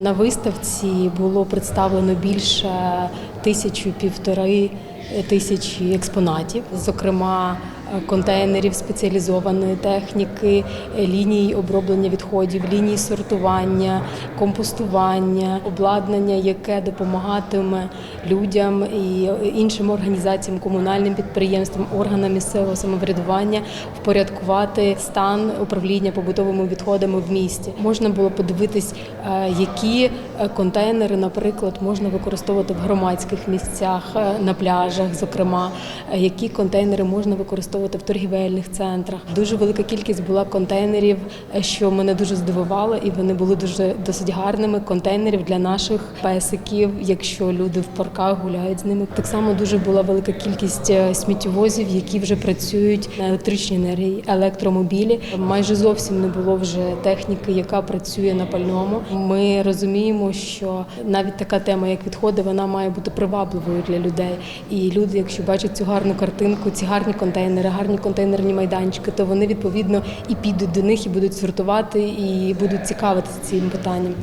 На виставці було представлено більше тисячу півтори тисячі експонатів, зокрема контейнерів спеціалізованої техніки, е, ліній оброблення відходів, ліній сортування, компостування, обладнання, яке допомагатиме людям і іншим організаціям, комунальним підприємствам, органам місцевого самоврядування впорядкувати стан управління побутовими відходами в місті. Можна було подивитись, е, які е, контейнери, наприклад, можна використовувати в громадських місцях, е, на пляжах, зокрема, е, які контейнери можна використовувати в торгівельних центрах. Дуже велика кількість була контейнерів, е, що мене дуже здивувало, і вони були дуже досить гарними. Контейнерів для наших песиків, якщо люди в парках гуляють з ними. Так само дуже була велика кількість е, сміттєвозів, які вже працюють на електричній енергії, електромобілі. Майже зовсім не було вже техніки, яка працює на пальному. Ми розуміємо, що навіть така тема, як відходи, вона має бути привабливою для людей. І люди, якщо бачать цю гарну картинку, ці гарні контейнери, гарні контейнерні майданчики, то вони відповідно і підуть до них, і будуть сортувати, і будуть цікавитися цим питанням.